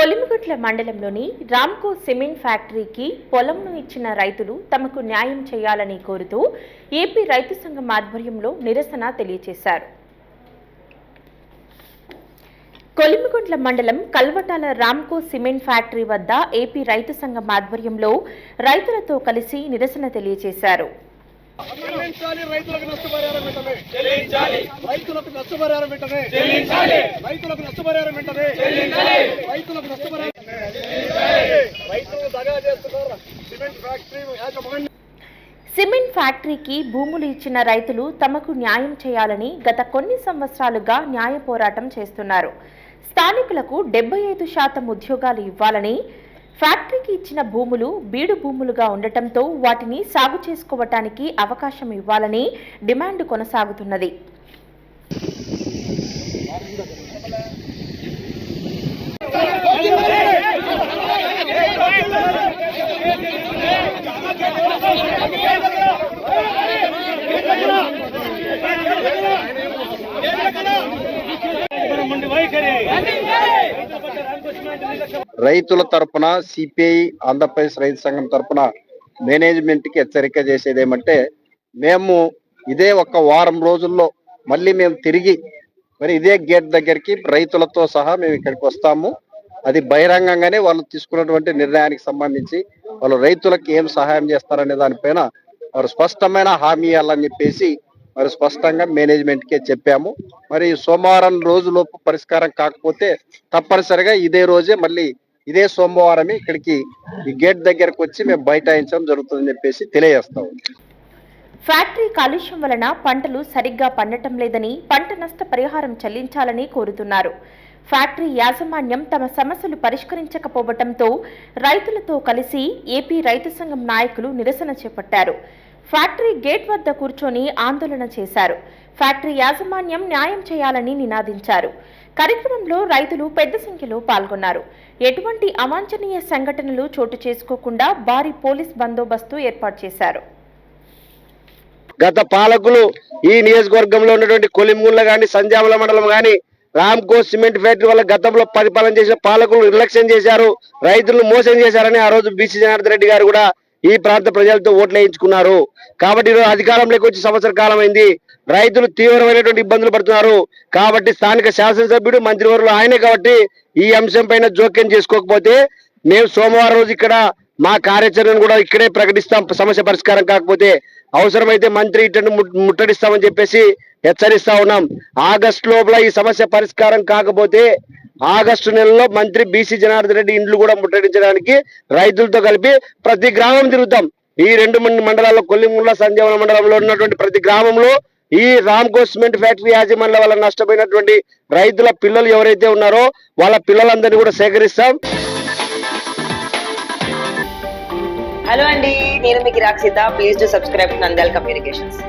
కొలిమిగుట్ల మండలంలోని రామ్కో సిమెంట్ ఫ్యాక్టరీకి పొలంను ఇచ్చిన రైతులు తమకు న్యాయం చేయాలని కోరుతూ ఏపీ రైతు సంఘం ఆధ్వర్యంలో నిరసన తెలియజేశారు కొలిమిగుంట్ల మండలం కల్వటాల రామ్కో సిమెంట్ ఫ్యాక్టరీ వద్ద ఏపీ రైతు సంఘం ఆధ్వర్యంలో రైతులతో కలిసి నిరసన తెలియజేశారు రైతులకు నష్టపరిహారం వెంటనే రైతులకు నష్టపరిహారం వెంటనే రైతులకు నష్టపరిహారం వెంటనే చెల్లించాలి రైతులకు నష్టపరిహారం రైతులు దగా చేస్తున్నారు సిమెంట్ ఫ్యాక్టరీ యాజమాన్యం సిమెంట్ ఫ్యాక్టరీకి భూములు ఇచ్చిన రైతులు తమకు న్యాయం చేయాలని గత కొన్ని సంవత్సరాలుగా న్యాయ పోరాటం చేస్తున్నారు. స్థానికులకు డెబ్బై ఐదు శాతం ఉద్యోగాలు ఇవ్వాలని ఫ్యాక్టరీకి ఇచ్చిన భూములు బీడు భూములుగా ఉండటంతో వాటిని సాగు చేసుకోవటానికి అవకాశం ఇవ్వాలని డిమాండ్ కొనసాగుతున్నది. రైతుల తరపున సిపిఐ ఆంధ్రప్రదేశ్ రైతు సంఘం తరపున మేనేజ్మెంట్కి హెచ్చరిక చేసేది ఏమంటే మేము ఇదే ఒక వారం రోజుల్లో మళ్ళీ మేము తిరిగి మరి ఇదే గేట్ దగ్గరికి రైతులతో సహా మేము ఇక్కడికి వస్తాము. అది బహిరంగంగానే వాళ్ళు తీసుకున్నటువంటి నిర్ణయానికి సంబంధించి వాళ్ళు రైతులకు ఏం సహాయం చేస్తారనే దానిపైన వారు స్పష్టమైన హామీ ఇవ్వాలని చెప్పేసి మరి స్పష్టంగా మేనేజ్మెంట్ కే చెప్పాము. మరి సోమవారం రోజులోపు పరిష్కారం కాకపోతే తప్పనిసరిగా ఇదే రోజే మళ్ళీ ఇదే సోమవారమే ఇక్కడికి ఈ గేట్ దగ్గరకు వచ్చి మేము బైఠాయించడం జరుగుతుందని చెప్పేసి తెలియజేస్తాం. ఫ్యాక్టరీ కాలుష్యం వలన పంటలు సరిగ్గా పండటం లేదని పంట నష్ట పరిహారం చెల్లించాలని కోరుతున్నారు. ఫ్యాక్టరీ యాజమాన్యం తమ సమస్యలు పరిష్కరించకపోవడంతో రైతులతో కలిసి ఏపీ రైతు సంఘం నాయకులు నిరసన చేపట్టారు. ఫ్యాక్టరీ గేట్ వద్ద కూర్చొని ఆందోళన చేశారు. ఫ్యాక్టరీ యాజమాన్యం న్యాయం చేయాలని నినాదించారు. కార్యక్రమంలో రైతులు పెద్ద సంఖ్యలో పాల్గొన్నారు. ఎటువంటి అవాంఛనీయ సంఘటనలు చోటు చేసుకోకుండా భారీ పోలీస్ బందోబస్తు ఏర్పాటు చేశారు. గత పాలకులు ఈ నియోజకవర్గంలో ఉన్నటువంటి కొలిమూళ్ళ గాని సంజామల మండలం గాని రామ్కో సిమెంట్ ఫ్యాక్టరీ వల్ల గతంలో పరిపాలన చేసిన పాలకులు నిర్లక్ష్యం చేశారు రైతులను మోసం చేశారని ఆ రోజు బీసీ జనార్దన్ రెడ్డి గారు కూడా ఈ ప్రాంత ప్రజలతో ఓట్లు వేయించుకున్నారు కాబట్టి ఈరోజు అధికారంలోకి వచ్చి సంవత్సర కాలం అయింది రైతులు తీవ్రమైనటువంటి ఇబ్బందులు పడుతున్నారు. కాబట్టి స్థానిక శాసనసభ్యుడు మంత్రివర్యులు ఆయనే కాబట్టి ఈ అంశం పైన జోక్యం చేసుకోకపోతే మేము సోమవారం రోజు ఇక్కడ మా కార్యాచరణను కూడా ఇక్కడే ప్రకటిస్తాం. సమస్య పరిష్కారం కాకపోతే అవసరమైతే మంత్రి ఇటు ముట్టడిస్తామని చెప్పేసి హెచ్చరిస్తా ఉన్నాం. ఆగస్టు లోపల ఈ సమస్య పరిష్కారం కాకపోతే ఆగస్టు నెలలో మంత్రి బీసీ జనార్దన్ రెడ్డి ఇండ్లు కూడా ముట్టడించడానికి రైతులతో కలిపి ప్రతి గ్రామం తిరుగుతాం. ఈ రెండు మంది మండలాల్లో కొల్లిముళ్ళ సంజీవన మండలంలో ఉన్నటువంటి ప్రతి గ్రామంలో ఈ రామ్కో సిమెంట్ ఫ్యాక్టరీ యాజమాన్యాల వల్ల నష్టపోయినటువంటి రైతుల పిల్లలు ఎవరైతే ఉన్నారో వాళ్ళ పిల్లలందరినీ కూడా సేకరిస్తాం. హలో అండి నేను మీకు Rakshita please to subscribe Nandal communications.